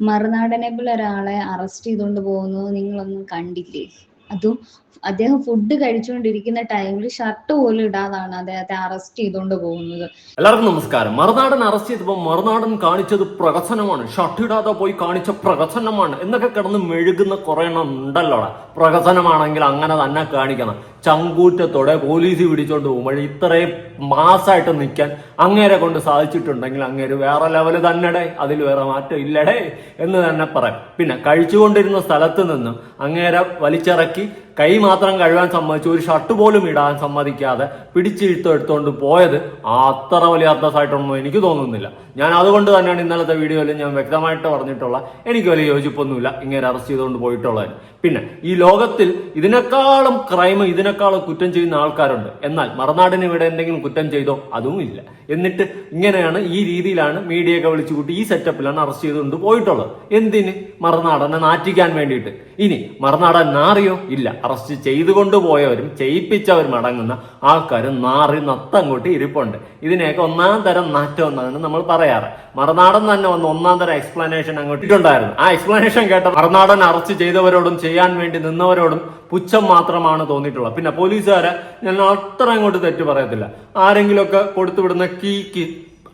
മറുനാടനെ ഒരാളെ അറസ്റ്റ് ചെയ്തുകൊണ്ട് പോകുന്നത് നിങ്ങളൊന്നും കണ്ടില്ലേ? അതും അദ്ദേഹം ഫുഡ് കഴിച്ചുകൊണ്ടിരിക്കുന്ന ടൈമിൽ ഷർട്ട് പോലും ഇടാതാണ് അദ്ദേഹത്തെ അറസ്റ്റ് ചെയ്തുകൊണ്ട് പോകുന്നത്. എല്ലാവർക്കും നമസ്കാരം. മറുനാടൻ അറസ്റ്റ് ചെയ്തപ്പോൾ മറുനാടൻ കാണിച്ചത് പ്രകസനമാണ് ഷർട്ട് ഇടാതെ പോയി കാണിച്ച പ്രകസനമാണ് എന്നൊക്കെ കിടന്ന് മെഴുകുന്ന കുറെ എണ്ണം ഉണ്ടല്ലോടാ. പ്രകസനമാണെങ്കിൽ അങ്ങനെ തന്നെ കാണിക്കണം. ചങ്കൂറ്റത്തോടെ പോലീസ് പിടിച്ചോണ്ട് പോകും. വഴി ഇത്രയും മാസമായിട്ട് നിൽക്കാൻ അങ്ങേരെ കൊണ്ട് സാധിച്ചിട്ടുണ്ടെങ്കിൽ അങ്ങേര് വേറെ ലെവൽ തന്നെടേ. അതിൽ വേറെ മാറ്റം ഇല്ലടേ എന്ന് തന്നെ പറയാം. പിന്നെ കഴിച്ചുകൊണ്ടിരുന്ന സ്ഥലത്ത് നിന്നും അങ്ങേരെ വലിച്ചിറക്കി കൈ മാത്രം കഴുകാൻ സമ്മതിച്ചു ഒരു ഷർട്ട് പോലും ഇടാൻ സമ്മതിക്കാതെ പിടിച്ചിഴുത്തം എടുത്തുകൊണ്ട് പോയത് അത്ര വലിയ അർത്ഥസായിട്ടൊന്നും എനിക്ക് തോന്നുന്നില്ല. ഞാൻ അതുകൊണ്ട് തന്നെയാണ് ഇന്നലത്തെ വീഡിയോയിൽ ഞാൻ വ്യക്തമായിട്ട് പറഞ്ഞിട്ടുള്ള എനിക്ക് വലിയ യോജിപ്പൊന്നുമില്ല ഇങ്ങനെ അറസ്റ്റ് ചെയ്തുകൊണ്ട് പോയിട്ടുള്ളത് പിന്നെ ഈ ലോകത്തിൽ ഇതിനേക്കാളും ക്രൈം ഇതിനേക്കാളും കുറ്റം ചെയ്യുന്ന ആൾക്കാരുണ്ട്. എന്നാൽ മറുനാടിന് ഇവിടെ എന്തെങ്കിലും കുറ്റം ചെയ്തോ അതും ഇല്ല. എന്നിട്ട് ഇങ്ങനെയാണ് ഈ രീതിയിലാണ് മീഡിയയൊക്കെ വിളിച്ചു കൂട്ടി ഈ സെറ്റപ്പിലാണ് അറസ്റ്റ് ചെയ്തുകൊണ്ട് പോയിട്ടുള്ളത്. എന്തിന്? മറുനാടനെ നാറ്റിക്കാൻ വേണ്ടിയിട്ട്. ഇനി മറുനാടൻ നാറിയോ? ഇല്ല. അറസ്റ്റ് ചെയ്തുകൊണ്ട് പോയവരും ചെയ്യിപ്പിച്ചവരും അടങ്ങുന്ന ആൾക്കാരും നാറി നത്തങ്ങോട്ട് ഇരിപ്പുണ്ട്. ഇതിനെയൊക്കെ ഒന്നാം തരം നാറ്റം എന്നാണ് നമ്മൾ പറയാറ്. മറുനാടൻ തന്നെ വന്ന് ഒന്നാം തരം എക്സ്പ്ലനേഷൻ അങ്ങോട്ട് ഇട്ടുണ്ടായിരുന്നു ആ എക്സ്പ്ലനേഷൻ കേട്ട മറുനാടൻ അറസ്റ്റ് ചെയ്തവരോടും ചെയ്യാൻ വേണ്ടി നിന്നവരോടും പുച്ഛം മാത്രമാണ് തോന്നിയിട്ടുള്ളത്. പിന്നെ പോലീസുകാരെ ഞാൻ അത്ര അങ്ങോട്ട് തെറ്റ് പറയത്തില്ല. ആരെങ്കിലുമൊക്കെ കൊടുത്തുവിടുന്ന കീക്ക്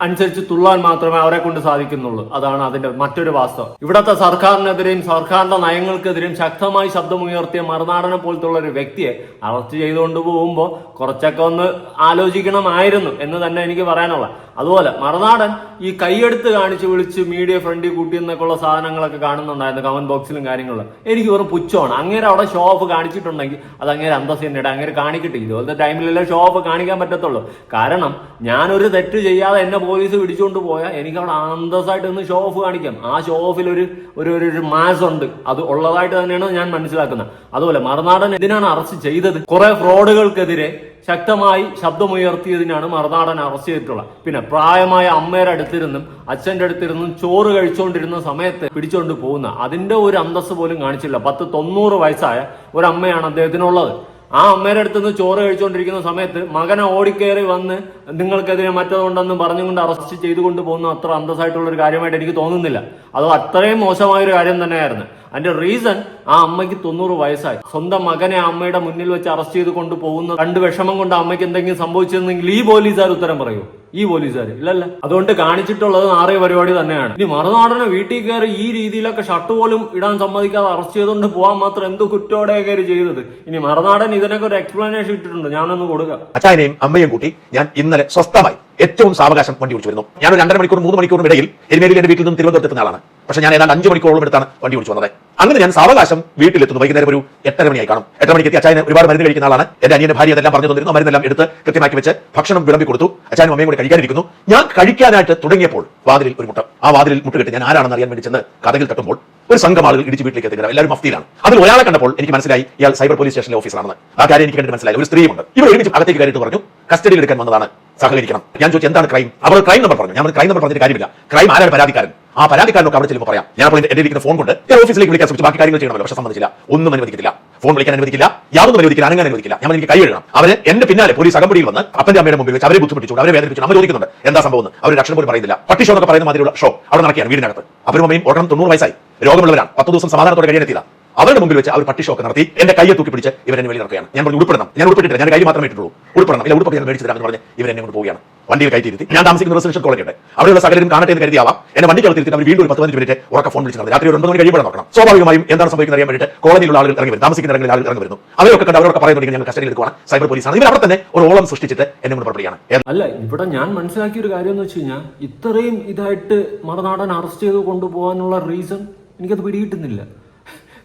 അനുസരിച്ച് തുള്ളാൻ മാത്രമേ അവരെ കൊണ്ട് സാധിക്കുന്നുള്ളൂ. അതാണ് അതിന്റെ മറ്റൊരു വാസ്തവം. ഇവിടത്തെ സർക്കാരിനെതിരെയും സർക്കാരിന്റെ നയങ്ങൾക്കെതിരെയും ശക്തമായി ശബ്ദമുയർത്തിയ മറുനാടനെ പോലത്തുള്ള ഒരു വ്യക്തിയെ അറസ്റ്റ് ചെയ്തുകൊണ്ട് പോകുമ്പോൾ കുറച്ചൊക്കെ ഒന്ന് ആലോചിക്കണമായിരുന്നു എന്ന് തന്നെ എനിക്ക് പറയാനുള്ള അതുപോലെ മറുനാടൻ ഈ കൈയെടുത്ത് കാണിച്ച് വിളിച്ച് മീഡിയ ഫ്രണ്ടി കൂട്ടി എന്നൊക്കെയുള്ള സാധനങ്ങളൊക്കെ കാണുന്നുണ്ടായിരുന്നു കമന്റ് ബോക്സിലും കാര്യങ്ങളിലും. എനിക്ക് വെറും പുച്ഛമാണ്. അങ്ങനെ അവിടെ ഷോ ഓഫ് കാണിച്ചിട്ടുണ്ടെങ്കിൽ അത് അങ്ങനെ അന്തസ് അങ്ങനെ കാണിക്കട്ടെ. ഇതുപോലത്തെ ടൈമിലല്ലേ ഷോ ഓഫ് കാണിക്കാൻ പറ്റത്തുള്ളൂ. കാരണം ഞാനൊരു തെറ്റ് ചെയ്യാതെ എന്നെ പോലീസ് പിടിച്ചുകൊണ്ട് പോയാൽ എനിക്ക് അവിടെ അന്തസ്സായിട്ട് ഒന്ന് ഷോ ഓഫ് കാണിക്കാം. ആ ഷോ ഓഫിൽ ഒരു ഒരു ഒരു- മാസ് ഉണ്ട് അത് ഉള്ളതായിട്ട് തന്നെയാണ് ഞാൻ മനസ്സിലാക്കുന്നത്. അതുപോലെ മറുനാടൻ എന്തിനാണ് അറസ്റ്റ് ചെയ്തത്? കുറെ ഫ്രോഡുകൾക്കെതിരെ ശക്തമായി ശബ്ദമുയർത്തിയതിനാണ് മറുനാടൻ അറസ്റ്റ് ചെയ്തിട്ടുള്ളത്. പിന്നെ പ്രായമായ അമ്മയുടെ അടുത്തിരുന്നും അച്ഛന്റെ അടുത്തിരുന്നും ചോറ് കഴിച്ചുകൊണ്ടിരുന്ന സമയത്ത് പിടിച്ചുകൊണ്ട് പോകുന്ന അതിന്റെ ഒരു അന്തസ് പോലും കാണിച്ചില്ല. പത്ത് തൊണ്ണൂറ് വയസ്സായ ഒരു അമ്മയാണ് അദ്ദേഹത്തിനുള്ളത്. ആ അമ്മയുടെ അടുത്ത് നിന്ന് ചോറ് കഴിച്ചുകൊണ്ടിരിക്കുന്ന സമയത്ത് മകനെ ഓടിക്കേറി വന്ന് നിങ്ങൾക്കെതിരെ മറ്റതുണ്ടെന്ന് പറഞ്ഞുകൊണ്ട് അറസ്റ്റ് ചെയ്തുകൊണ്ട് പോകുന്ന അത്ര അന്തസ്സായിട്ടുള്ള ഒരു കാര്യമായിട്ട് എനിക്ക് തോന്നുന്നില്ല. അത് അത്രയും മോശമായ ഒരു കാര്യം തന്നെയായിരുന്നു. അതിന്റെ റീസൺ ആ അമ്മയ്ക്ക് തൊണ്ണൂറ് വയസ്സായി. സ്വന്തം മകനെ അമ്മയുടെ മുന്നിൽ വെച്ച് അറസ്റ്റ് ചെയ്ത് കൊണ്ട് പോകുന്ന കണ്ട് വിഷമം കൊണ്ട് അമ്മയ്ക്ക് എന്തെങ്കിലും സംഭവിച്ചിരുന്നെങ്കിൽ ഈ പോലീസുകാർ ഉത്തരം പറയൂ. ഈ പോലീസുകാർ ഇല്ലല്ല. അതുകൊണ്ട് കാണിച്ചിട്ടുള്ളത് നാറിയ പരിപാടി തന്നെയാണ്. ഇനി മറുനാടനെ വീട്ടിൽ കയറി ഈ രീതിയിലൊക്കെ ഷർട്ട് പോലും ഇടാൻ സമ്മതിക്കാതെ അറസ്റ്റ് ചെയ്തുകൊണ്ട് പോകാൻ മാത്രം എന്ത് കുറ്റോടെ കയറി ചെയ്തത്? ഇനി മറുനാടൻ ഇതിനൊക്കെ ഒരു എക്സ്പ്ലനേഷൻ ഇട്ടിട്ടുണ്ട്. ഞാനൊന്ന് കൊടുക്കാം. അച്ഛനെയും അമ്മയും കൂട്ടി ഞാൻ ഇന്നലെ സ്വസ്ഥമായി ഏറ്റവും സാവകാശം വണ്ടി ഓടിച്ചു വരുന്നു. ഞാൻ ഒരു രണ്ടര മണിക്കൂർ മൂന്ന് മണിക്കൂറിന് ഇടയിൽ എരുമേലിയിൽ എന്റെ വീട്ടിൽ നിന്ന് തിരുവനന്തപുരത്ത് എത്തുന്ന ആളാണ്. പക്ഷെ ഞാൻ ഏതാണ്ട് അഞ്ച് മണിക്കൂറോളം എടുത്താണ് വണ്ടി ഓടിച്ചു വന്നത്. അങ്ങനെ ഞാൻ സാവകാശം വീട്ടിലെത്തുന്നു. വൈകുന്നേരം ഒരു എട്ടര മണിയായി കാണും. എട്ടര മണിക്ക് എത്തി അച്ഛനെ ഒരുപാട് മരുന്ന് കഴിക്കുന്ന ആളാണ്. എന്റെ അനിയന്റെ ഭാര്യ അതെല്ലാം പറഞ്ഞു തന്നിരുന്നു. മരുന്നെല്ലാം എടുത്ത് കൃത്യമാക്കി വെച്ച് ഭക്ഷണം വിളമ്പി കൊടുത്തു. അച്ഛനും അമ്മയും കൂടി കഴിക്കാനിരിക്കുന്നു. ഞാൻ കഴിക്കാനായിട്ട് തുടങ്ങിയപ്പോൾ വാതിലിൽ ഒരു മുട്ട. ആ വാതിലിൽ മുട്ട മുട്ടുകെട്ട് ഞാൻ ആരാണെന്ന് അറിയാൻ വേണ്ടി ചെന്ന് കഥകിൽ തട്ടുമ്പോൾ ഒരു സംഘം ആളുകൾ ഇടിച്ച് വീട്ടിലേക്ക് എത്തുക എല്ലാവരും മഫ്തിയിലാണ്. അതിൽ ഒരാളെ കണ്ടപ്പോൾ എനിക്ക് മനസ്സിലായി ഇയാൾ സൈബർ പോലീസ് സ്റ്റേഷനിലെ ഓഫീസറാണെന്ന്. ആ കാര്യം എനിക്ക് കണ്ടിട്ട് മനസ്സിലായി. ഒരു സ്ത്രീയുണ്ട് ഇവർ ഒരുമിച്ച് അകത്തേക്ക് കയറിയിട്ട് പറഞ്ഞു കസ്റ്റഡിയിൽ എടുക്കാൻ വന്നതാണ്. സഹകരിക്കണം. ഞാൻ ചോദിച്ചു എന്താണ് ക്രൈം അവർ ക്രൈം നമ്പർ പറഞ്ഞു. ഞാൻ ക്രൈം നമ്പർ പറഞ്ഞിട്ട് കാര്യമില്ല. ക്രൈം ആരാണ് പരാതിക്കാരൻ? ആ പരാതിക്കാരനൊക്കെ അവിടെ ചെല്ലുമ്പോൾ പറയാം. ഞാൻ അപ്പോൾ എന്റെ ഇരിക്കുന്ന ഫോൺ കൊണ്ട് ഞാൻ ഓഫീസിലേക്ക് വിളിക്കാൻ ശ്രമിച്ചു. ബാക്കി കാര്യങ്ങൾ ചെയ്യണമല്ലോ. പക്ഷെ സമ്മതിച്ചില്ല. ഒന്നും അനുവദിക്കില്ല ഫോൺ വിളിക്കാൻ അനുവദിക്കില്ല. യാതൊന്നും അനുവദിക്കില്ല. അനങ്ങാൻ അനുവദിക്കില്ല. ഞാൻ എനിക്ക് കൈ അവർ എന്റെ പിന്നാലെ പോലീസ് അകമ്പടിയിൽ വന്ന് അപ്പന്റെ അമ്മയുടെ മുമ്പിൽ വെച്ച് അവരെ ബുദ്ധിമുട്ടിച്ചു. അവരെ വേദനിപ്പിച്ചു. അമ്മ ചോദിക്കുന്നുണ്ട് എന്താ സംഭവം അവർ രക്ഷണം പോലും പറയുന്നില്ല. പട്ടി ഷോ എന്നൊക്കെ പറയുന്ന മാതിരിയുള്ള ഷോ അവിടെ നടക്കുകയാണ് വീടിനകത്ത്. അവരും അമ്മയും ഉടനെ തൊണ്ണൂറ് വയസ്സായി. രോഗമുള്ളവരാണ്. പത്ത് ദിവസം സമാധാനത്തോടെ കഴിയാനെത്തിയതാണ് അവരുടെ മുമ്പിൽ വെച്ച് അവർ പട്ടി ഷോക്ക് നടത്തി എന്റെ കയ്യെ തൂക്കി പിടിച്ച് ഇവരെന്നെ വെളി നടക്കുകയാണ് ഞാൻ പറഞ്ഞു ഉൾപ്പെടണം. ഞാൻ ഉൾപ്പെട്ടിട്ടില്ല. ഞാൻ കൈ മാത്രമേ ഇട്ടുള്ളൂ ഉൾപ്പെടണം. ഇല്ല ഉൾപ്പെട്ട് ഞാൻ മേടിച്ചു തരാമെന്ന് പറഞ്ഞ് ഇവരെന്നെ കൊണ്ട് പോവുകയാണ്. വണ്ടിയിൽ കയറ്റിയിരുത്തി ഞാൻ താമസിക്കുന്ന റെസിഡൻഷ്യൽ കോളേജ് അവിടെയുള്ള സകലരും കാണട്ടെ എന്ന് കരുതിയാവാം. എന്നെ വണ്ടി കളത്തിരുത്തി അവർ വീണ്ടും ഒരു പത്ത് പതിനഞ്ച് മിനിറ്റ് ഉറക്ക ഫോൺ വിളിച്ചു രാത്രി ഒരു ഒൻപത് മണി കഴിയുമ്പോൾ നോക്കണം. സ്വാഭാവികമായും എന്താണ് സംഭവിക്കുന്നത് അറിയാൻ വേണ്ടിയിട്ട് കോളേജിലുള്ള ആളുകൾ ഇറങ്ങി വരും. താമസിക്കുന്ന ഇറങ്ങി ആളുകൾ ഇറങ്ങി വരുന്നു. അവരൊക്കെ കണ്ട് അവരൊക്കെ പറയുന്നുണ്ടെങ്കിൽ ഞങ്ങൾ കസ്റ്റഡിയിൽ എടുക്കുവാണ്. സൈബർ പോലീസാണ്. ഇവർ അവിടെ തന്നെ ഒരു ഓളം സൃഷ്ടിച്ചിട്ട് എന്നെ കൊണ്ട് പുറപ്പെടുകയാണ്. അല്ല ഇവിടെ ഞാൻ മനസ്സിലാക്കിയ ഒരു കാര്യം എന്ന് വെച്ച് കഴിഞ്ഞാൽ ഇത്രയും ഇതായിട്ട് മറുനാടൻ അറസ്റ്റ് ചെയ്ത് കൊണ്ടുപോകാനുള്ള റീസൺ എനിക്കത് പിടികിട്ടുന്നില്ല.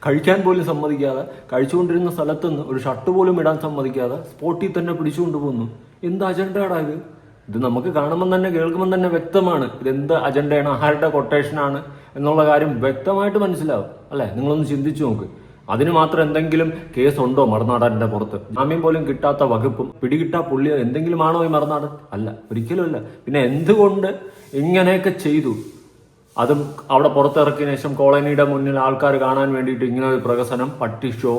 കഴിക്കാൻ പോലും സമ്മതിക്കാതെ കഴിച്ചുകൊണ്ടിരുന്ന സ്ഥലത്തുനിന്ന് ഒരു ഷർട്ട് പോലും ഇടാൻ സമ്മതിക്കാതെ സ്പോട്ടിൽ തന്നെ പിടിച്ചുകൊണ്ട് പോകുന്നു എന്ത് അജണ്ടയാടാ ഇത്? ഇത് നമുക്ക് കാണുമ്പോൾ തന്നെ കേൾക്കുമ്പോൾ തന്നെ വ്യക്തമാണ്. ഇതെന്ത് അജണ്ടയാണ്? ആരുടെ കൊട്ടേഷനാണ് എന്നുള്ള കാര്യം വ്യക്തമായിട്ട് മനസ്സിലാവും. അല്ലേ? നിങ്ങളൊന്ന് ചിന്തിച്ചു നോക്ക്. അതിന് മാത്രം എന്തെങ്കിലും കേസ് ഉണ്ടോ മറുനാടന്റെ പുറത്ത്? ജാമ്യം പോലും കിട്ടാത്ത വകുപ്പും പിടികിട്ടാ പുള്ളിയോ എന്തെങ്കിലും ആണോ ഈ മറുനാടൻ? അല്ല ഒരിക്കലും അല്ല പിന്നെ എന്തുകൊണ്ട് ഇങ്ങനെയൊക്കെ ചെയ്തു? അതും അവിടെ പുറത്തിറക്കിയ ശേഷം കോളനിയുടെ മുന്നിൽ ആൾക്കാർ കാണാൻ വേണ്ടിയിട്ട് ഇങ്ങനെ ഒരു പ്രകസനം പട്ടി ഷോ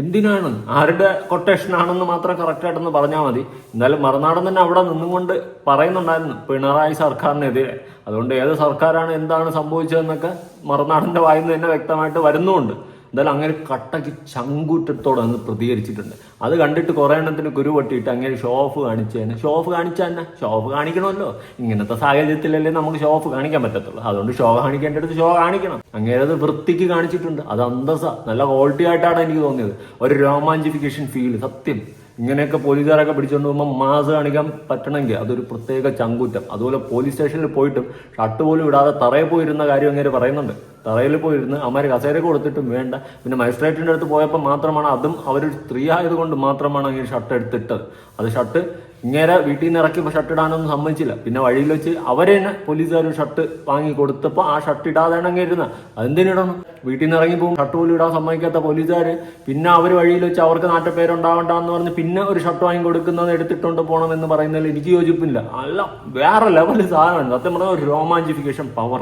എന്തിനാണ്? ആരുടെ കൊട്ടേഷൻ ആണെന്ന് മാത്രം കറക്റ്റായിട്ടൊന്ന് പറഞ്ഞാൽ മതി. എന്നാലും മറുനാടൻ തന്നെ അവിടെ നിന്നുകൊണ്ട് പറയുന്നുണ്ടായിരുന്നു പിണറായി സർക്കാരിനെതിരെ. അതുകൊണ്ട് ഏത് സർക്കാരാണ് എന്താണ് സംഭവിച്ചതെന്നൊക്കെ മറുനാടന്റെ വായിൽ നിന്ന് തന്നെ വ്യക്തമായിട്ട് വരുന്നുമുണ്ട്. എന്തായാലും അങ്ങനെ കട്ടയ്ക്ക് ചങ്കൂറ്റത്തോടെ അന്ന് പ്രതികരിച്ചിട്ടുണ്ട്. അത് കണ്ടിട്ട് കുറേ എണ്ണത്തിന് കുരുപൊട്ടിയിട്ട് അങ്ങനെ ഷോ ഓഫ് കാണിച്ചു തന്നെ. ഷോ ഓഫ് കാണിച്ചാൽ തന്നെ ഷോ ഓഫ് കാണിക്കണമല്ലോ. ഇങ്ങനത്തെ സാഹചര്യത്തിലല്ലേ നമുക്ക് ഷോഫ് കാണിക്കാൻ പറ്റത്തുള്ളൂ. അതുകൊണ്ട് ഷോ കാണിക്കേണ്ട അടുത്ത് ഷോ കാണിക്കണം. അങ്ങനെ അത് വൃത്തിക്ക് കാണിച്ചിട്ടുണ്ട്. അത് അന്തസ നല്ല ക്വാളിറ്റി ആയിട്ടാണ് എനിക്ക് തോന്നിയത്. ഒരു രോമാഞ്ചിഫിക്കേഷൻ ഫീൽ സത്യം. ഇങ്ങനെയൊക്കെ പോലീസുകാരൊക്കെ പിടിച്ചുകൊണ്ട് പോകുമ്പോൾ മാസ് കാണിക്കാൻ പറ്റണമെങ്കിൽ അതൊരു പ്രത്യേക ചങ്കൂറ്റം. അതുപോലെ പോലീസ് സ്റ്റേഷനിൽ പോയിട്ടും ഷർട്ട് പോലും ഇടാതെ തറയിൽ പോയിരുന്ന കാര്യം അങ്ങനെ പറയുന്നുണ്ട്. തറയിൽ പോയിരുന്ന് അമ്മമാർ കസേര കൊടുത്തിട്ടും വേണ്ട. പിന്നെ മജിസ്ട്രേറ്റിന്റെ അടുത്ത് പോയപ്പോൾ മാത്രമാണ് അതും അവർ സ്ത്രീ ആയതുകൊണ്ട് മാത്രമാണ് അങ്ങനെ ഷർട്ട് എടുത്തിട്ടത്. അത് ഷർട്ട് ഇങ്ങനെ വീട്ടിൽ നിന്ന് ഇറക്കിയപ്പോൾ ഷർട്ട് ഇടാനൊന്നും സമ്മതിച്ചില്ല. പിന്നെ വഴിയിൽ വെച്ച് അവരെ തന്നെ പോലീസുകാർ ഷർട്ട് വാങ്ങി കൊടുത്തപ്പോൾ ആ ഷർട്ട് ഇടാതെയാണ് ഇരുന്ന. അതെന്തിനിടണം വീട്ടിൽ നിന്ന് ഇറങ്ങി പോകും. ഷർട്ട് പോലും ഇടാൻ സമ്മതിക്കാത്ത പോലീസുകാർ പിന്നെ അവർ വഴിയിൽ വെച്ച് അവർക്ക് നാട്ടുപേരുണ്ടാവണ്ടെന്ന് പറഞ്ഞ് പിന്നെ ഒരു ഷർട്ട് വാങ്ങി കൊടുക്കുന്നത് എടുത്തിട്ടുണ്ട് പോകണം എന്ന് പറയുന്നതിൽ എനിക്ക് യോജിപ്പില്ല. അല്ല വേറെ ലെവലിൽ സാധനമാണ്. സത്യം പറഞ്ഞാൽ ഒരു രോമാഞ്ചിഫിക്കേഷൻ പവർ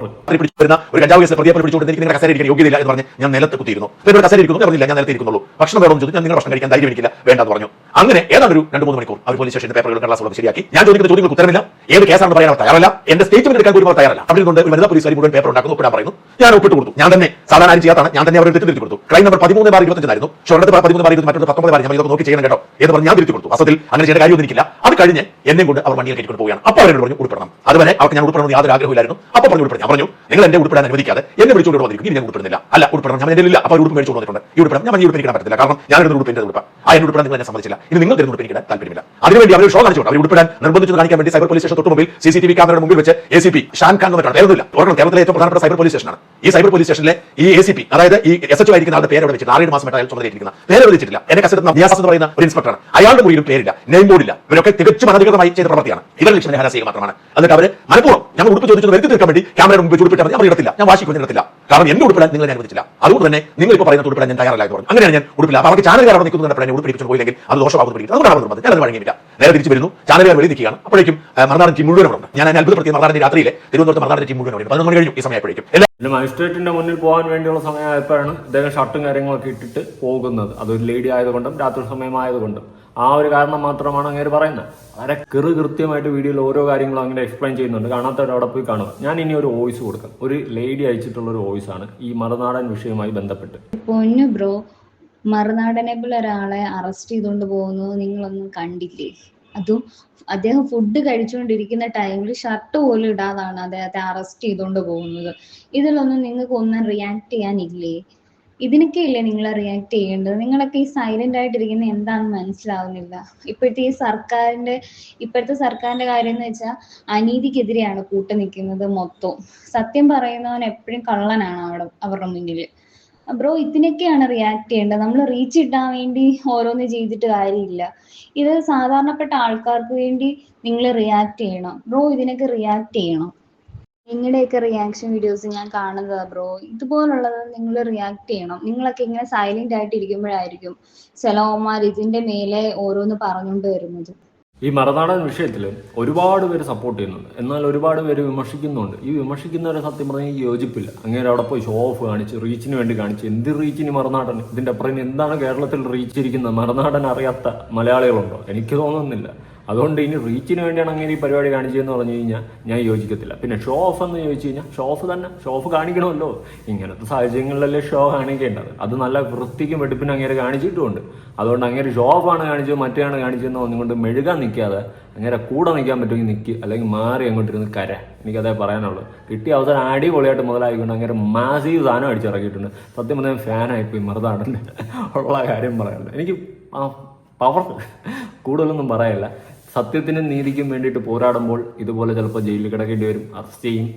ഒരു കഞ്ചാവ് കേസ് പ്രതിയെ പിടിച്ചുകൊണ്ട് എനിക്ക് കസേര ഇരിക്കാൻ എന്ന് പറഞ്ഞ് ഞാൻ നിലത്ത് കുത്തിയിരുന്നു. എന്നോട് കസേര ഇരിക്കുന്നു. പറഞ്ഞില്ല ഞാൻ നിലത്ത് ഇരിക്കുന്നുള്ളൂ. ഭക്ഷണം വേണമെന്ന് ചോദിച്ചു. ഞാൻ നിങ്ങളുടെ ഭക്ഷണം കഴിക്കാൻ ധൈര്യം എനിക്കില്ല വേണ്ടെന്ന് പറഞ്ഞു. അങ്ങനെ ഏതാണ്ട് ഒരു രണ്ട് മൂന്ന് മണിക്കൂർ അവർ പോലീസ് സ്റ്റേഷന്റെ പേപ്പറുകൾ കടലാസുകളൊക്കെ ശരിയാക്കി. ഞാൻ ചോദിക്കുന്ന ചോദ്യങ്ങൾക്ക് ഉത്തരമില്ല. ഏത് കേസാണെന്ന് പറയാൻ തയ്യാറല്ല. എന്റെ സ്റ്റേറ്റ്മെന്റ് എടുക്കാൻ കൂടി തയ്യാറല്ല. അവിടെ കൊണ്ട് ഒരു വനിതാ പോലീസുകാർ മുഴുവൻ പേപ്പർ ഉണ്ടാക്കുന്നു. ഒപ്പിടാൻ പറയുന്നു. ഞാൻ ഒപ്പിട്ട് കൊടുത്തു. ഞാൻ തന്നെ സാധാരണ ആരും ചെയ്യാത്താണ് ഞാൻ തന്നെ അവരെ തിരിച്ചു കൊടുത്തു. ക്രൈം നമ്പർ പതിമൂന്ന് ബാർ ഇരുപത്തഞ്ചായിരുന്നു ഷൊർണത്ത് പതിമൂന്ന് ബാർ ഇരുപത് മറ്റൊരു പത്തൊമ്പത് ബാർ ഞാൻ ഇതൊക്കെ നോക്കി ചെയ്യണം കേട്ടോ. എന്ന് പറഞ്ഞ് ഞാൻ തിരിച്ചു കൊടുത്തു. അസത്തിൽ അങ്ങനെ ചെയ്യേണ്ട കാര്യമൊന്നും എനിക്കില്ല. അത് കഴിഞ്ഞ് എന്നെ കൊണ്ട് അവർ വണ്ടിയിൽ കയറ്റിക്കൊണ്ട് പോവുകയാണ്. അപ്പോൾ അവരോട് പറഞ്ഞു ഉൾപ്പെടണം. അതുവരെ അവർക്ക് ഞാൻ ഉൾപ്പെടണമെന്ന് യാതൊരു ആഗ്രഹമില്ലായിരുന്നു അപ്പോൾ പറഞ്ഞു ഉൾപ്പെടാൻ പറഞ്ഞു നിങ്ങൾ എന്നെ ഉൾപ്പെടാൻ അനുവദിക്കാതെ എന്നെ വിളിച്ചുകൊണ്ട് വന്നിരിക്കും ഞാൻ ഉൾപ്പെടുന്നില്ല. അല്ല ഉൾപ്പെടണം. ഞാൻ എന്റെ ഇല്ല. അപ്പോൾ ഉടുപ്പ് മേടിച്ചു വന്നിട്ടുണ്ട് ഈ ഉൾപ്പെടാൻ ഞാൻ ഉടുപ്പിരിക്കാൻ പറ്റില്ല കാരണം ഞാൻ എടുത്ത ഉടുപ്പ് എന്റെ ഉടുപ്പ്. ആ എന്നെ ഉൾപ്പെടാൻ നിങ്ങൾ എന്നെ സമ്മതിച്ചില്ല. ഇനി നിങ്ങൾ തരുന്ന ഉടുപ്പിരിക്കാൻ താല്പര്യമില്ല. അതിനുവേണ്ടി അവർ ഷോ കാണിച്ചു അവർ ഉൾപ്പെടാൻ നിർബന്ധിച്ചു കാണിക്കാൻ വേണ്ടി സൈബർ പോലീസ് സ്റ്റേഷൻ തൊട്ട് മുമ്പിൽ സി സി ടി വി ക്യാമറയുടെ മുമ്പിൽ വെച്ച് A C P Shan Khan എന്നിട്ടാണ് പേരൊന്നുമില്ല ഓർക്കണം കേരളത്തിലെ ഏറ്റവും പ്രധാനപ്പെട്ട സൈബർ പോലീസ് സ്റ്റേഷനാണ്. ഈ സൈബർ പോലീസ് സ്റ്റേഷനിലെ ഈ എ സി പി അതായത് ഈ എസ് എച്ച് ആയിരിക്കുന്ന ആളുടെ പേര് അവിടെ വെച്ചിട്ട് ആറേഴ് മാസം അയാൾ ചുമതലയിരിക്കുന്ന പേര് വിളിച്ചിട്ടില്ല എന്നെ കസ്റ്റഡി നിയാസ് എന്ന് പറയുന്ന ഒരു ഇൻസ്പെക്ടറാണ്. അയാളുടെ മുറിയിലും പേരില്ല. നെയിം ബോർഡില്ല. ഇവരൊക്കെ തികച്ചും അനധികൃതമായി ചെയ്ത പ്രവൃത്തിയാണ്. ഇവരുടെ ലക്ഷ്യം ഹരാസിക മാത്രമാണ്. എന്നിട്ട് അവർ മനഃപൂർവം ഞങ്ങൾ ഉടുപ്പ് ചോദിച്ചത് വരുത്തി തീർക്കാൻ വേണ്ടി ക്യാമറയുടെ മുമ്പ് ചൂടിപ്പിട്ടാൽ ഞാൻ ഇടത്തില്ല. ഞാൻ വാശി കൊണ്ടിടത്തില്ല കാരണം എന്റെ ഉടുപ്പിടാൻ നിങ്ങൾ ഞാൻ അനുവദിച്ചില്ല. അതുകൊണ്ട് തന്നെ നിങ്ങൾ ഇപ്പോൾ പറയുന്ന ഉടുപ്പിടാൻ ഞാൻ തയ്യാറല്ല എന്ന് പറഞ്ഞു. അങ്ങനെയാണ് ഞാൻ ഉടുപ്പില്ല അപ്പോൾ അവർക്ക് ചാനലുകാർ അവിടെ നിൽക്കുന്നു കണ്ടപ്പോൾ ഉടുപ്പിടിച്ചു പോയില്ലെങ്കിൽ അത് ദോഷമാകുന്നു പിടിക്കും. അതുകൊണ്ടാണ് അവർ നിർബന്ധം ഞാൻ അത് വഴങ്ങിയില്ല നേരെ തിരിച്ചു വരുന്നു. ചാനലുകാർ വെളി നിൽക്കുകയാണ്. അപ്പോഴേക്കും മറന്നാടൻ മറുനാടൻ ടീം മുഴുവൻ അവിടെ ഉണ്ട്. ഞാൻ അതിനെ അത്ഭുതപ്പെടുത്തിയ മറന്നാടൻ രാത്രിയിലെ തിരുവനന്തപുരത്ത് മറുനാടൻ ടീം മുഴുവൻ പതിനൊന്ന് മണി കഴിഞ്ഞു ഈ സമയപ്പോഴേക്കും എല്ലാ മജിസ്ട്രേറ്റിന്റെ മുന്നിൽ പോകാൻ വേണ്ടിയുള്ള സമയമായപ്പോഴാണ് ഇദ്ദേഹം ഷർട്ടും കാര്യങ്ങളൊക്കെ ഇട്ടിട്ട് പോകുന്നത്. അതൊരു ലേഡി ആയതുകൊണ്ടും രാത്രി സമയമായതുകൊണ്ടും. ആ ഒരു കാരണം മാത്രമാണ് അങ്ങനെ പറയുന്നത്. വളരെ കെറു കൃത്യമായിട്ട് വീഡിയോയിൽ ഓരോ കാര്യങ്ങളും അങ്ങനെ എക്സ്പ്ലെയിൻ ചെയ്യുന്നുണ്ട്. കാണാത്തവർ അവിടെ പോയി കാണും. ഞാൻ ഇനി ഒരു വോയിസ് കൊടുക്കാം. ഒരു ലേഡി അയച്ചിട്ടുള്ള ഒരു വോയിസ് ആണ് ഈ മറുനാടൻ വിഷയവുമായി ബന്ധപ്പെട്ട്. പൊന്നു ബ്രോ മറുനാടനെ പോലെ ഒരാളെ അറസ്റ്റ് ചെയ്തുകൊണ്ട് പോകുന്നത് നിങ്ങളൊന്നും കണ്ടില്ലേ? അതും അദ്ദേഹം ഫുഡ് കഴിച്ചുകൊണ്ടിരിക്കുന്ന ടൈമിൽ ഷർട്ട് പോലും ഇടാതാണ് അദ്ദേഹത്തെ അറസ്റ്റ് ചെയ്തുകൊണ്ട് പോകുന്നത്. ഇതിലൊന്നും നിങ്ങൾക്ക് ഒന്നും റിയാക്ട് ചെയ്യാനില്ലേ? ഇതിനൊക്കെ ഇല്ലേ നിങ്ങൾ റിയാക്ട് ചെയ്യേണ്ടത്? നിങ്ങളൊക്കെ ഈ സൈലന്റ് ആയിട്ടിരിക്കുന്ന എന്താണെന്ന് മനസ്സിലാവുന്നില്ല. ഇപ്പോഴത്തെ ഈ സർക്കാരിന്റെ ഇപ്പോഴത്തെ സർക്കാരിന്റെ കാര്യം എന്ന് വെച്ചാൽ അനീതിക്കെതിരെയാണ് കൂട്ടു നിൽക്കുന്നത് മൊത്തം. സത്യം പറയുന്നവൻ എപ്പോഴും കള്ളനാണ് അവിടെ അവരുടെ മുന്നിൽ ബ്രോ ഇതിനൊക്കെയാണ് റിയാക്ട് ചെയ്യേണ്ടത്. നമ്മൾ റീച്ച് കിട്ടാൻ വേണ്ടി ഓരോന്ന് ചെയ്തിട്ട് കാര്യമില്ല. ഇത് സാധാരണപ്പെട്ട ആൾക്കാർക്ക് വേണ്ടി നിങ്ങൾ റിയാക്ട് ചെയ്യണം. ബ്രോ ഇതിനൊക്കെ റിയാക്ട് ചെയ്യണം. നിങ്ങളുടെയൊക്കെ റിയാക്ഷൻ വീഡിയോസ് ഞാൻ കാണുന്നതാ ബ്രോ ഇതുപോലുള്ളത് നിങ്ങൾ റിയാക്ട് ചെയ്യണം. നിങ്ങളൊക്കെ ഇങ്ങനെ സൈലന്റ് ആയിട്ട് ഇരിക്കുമ്പോഴായിരിക്കും ചിലവന്മാർ ഇതിന്റെ മേലെ ഓരോന്ന് പറഞ്ഞുകൊണ്ട് വരുന്നത്. ഈ മറുനാടൻ വിഷയത്തിൽ ഒരുപാട് പേര് സപ്പോർട്ട് ചെയ്യുന്നുണ്ട്. എന്നാൽ ഒരുപാട് പേര് വിമർശിക്കുന്നുണ്ട്. ഈ വിമർശിക്കുന്നവരെ സത്യം പറഞ്ഞാൽ യോജിപ്പില്ല. അങ്ങനെ അവിടെ പോയി ഷോ ഓഫ് കാണിച്ച് റീച്ചിന് വേണ്ടി കാണിച്ച് എന്ത് റീച്ചിന് മറുനാടൻ? ഇതിന്റെ അപ്പുറം എന്താണ് കേരളത്തിൽ റീച്ചിരിക്കുന്നത് മറുനാടൻ അറിയാത്ത മലയാളികളുണ്ടോ? എനിക്ക് തോന്നുന്നില്ല. അതുകൊണ്ട് ഇനി റീച്ചിന് വേണ്ടിയാണ് അങ്ങനെ ഈ പരിപാടി കാണിച്ചതെന്ന് പറഞ്ഞു കഴിഞ്ഞാൽ ഞാൻ യോജിക്കത്തില്ല. പിന്നെ ഷോ ഓഫ് എന്ന് ചോദിച്ചു കഴിഞ്ഞാൽ ഷോ ഓഫ് തന്നെ. ഷോ ഓഫ് കാണിക്കണമല്ലോ. ഇങ്ങനത്തെ സാഹചര്യങ്ങളിലല്ലേ ഷോ കാണിക്കേണ്ടത്. അത് നല്ല വൃത്തിക്കും വെടുപ്പിനും അങ്ങനെ കാണിച്ചിട്ടുമുണ്ട്. അതുകൊണ്ട് അങ്ങനെ ഷോ ഓഫ് ആണ് കാണിച്ചത് മറ്റേയാണ് കാണിച്ചതെന്ന് പറഞ്ഞുകൊണ്ട് മെഴുകാൻ നിൽക്കാതെ അങ്ങനെ കൂടെ നിൽക്കാൻ പറ്റുമെങ്കിൽ നിൽക്കുക അല്ലെങ്കിൽ മാറി അങ്ങോട്ടിരുന്ന് കര. എനിക്കതേ പറയാനുള്ളൂ. കിട്ടിയ അവസരം അടിപൊളിയായിട്ട് മുതലായിക്കൊണ്ട് അങ്ങനെ മാസീവ് സാധനം അടിച്ചിറക്കിയിട്ടുണ്ട്. സത്യം പറഞ്ഞാൽ ഫാനായിപ്പോയി മറുതാടന്റെ ഉള്ള കാര്യം പറയാനുള്ളൂ. എനിക്ക് പവർ കൂടുതലൊന്നും പറയല്ല സത്യത്തിനും നീതിക്കും വേണ്ടിയിട്ട് പോരാടുമ്പോൾ ഇതുപോലെ ചിലപ്പോൾ ജയിലിൽ കിടക്കേണ്ടി വരും. അറസ്റ്റ് ചെയ്യും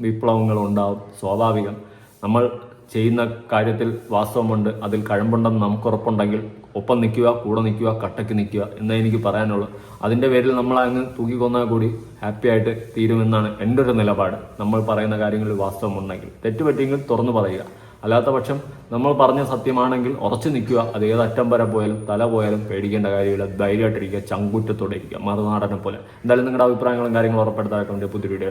വിപ്ലവങ്ങൾ ഉണ്ടാവും. സ്വാഭാവികം. നമ്മൾ ചെയ്യുന്ന കാര്യത്തിൽ വാസ്തവമുണ്ട്. അതിൽ കഴമ്പുണ്ടെന്ന് നമുക്ക് ഉറപ്പുണ്ടെങ്കിൽ ഒപ്പം നിൽക്കുക കൂടെ നിൽക്കുക കട്ടയ്ക്ക് നിൽക്കുക എന്നേ എനിക്ക് പറയാനുള്ളൂ. അതിന്റെ പേരിൽ നമ്മൾ അങ്ങ് തൂക്കിക്കൊന്നാൽ കൂടി ഹാപ്പി ആയിട്ട് തീരുമെന്നാണ് എന്റെ ഒരു നിലപാട്. നമ്മൾ പറയുന്ന കാര്യങ്ങളിൽ വാസ്തവമുണ്ടെങ്കിൽ തെറ്റുപറ്റിയെങ്കിൽ തുറന്നു പറയുക. അല്ലാത്ത പക്ഷം നമ്മൾ പറഞ്ഞ സത്യമാണെങ്കിൽ ഉറച്ചു നിൽക്കുക. അത് ഏത് അറ്റം വരെ പോയാലും തല പോയാലും പേടിക്കേണ്ട കാര്യമില്ല. ധൈര്യമായിട്ടിരിക്കുക. ചങ്കുറ്റത്തോടെ ഇരിക്കുക. മറുനാടനെ പോലെ. എന്തായാലും നിങ്ങളുടെ അഭിപ്രായങ്ങളും കാര്യങ്ങളും ഉറപ്പെടുത്താനായിട്ട് പുതിയ വീഡിയോ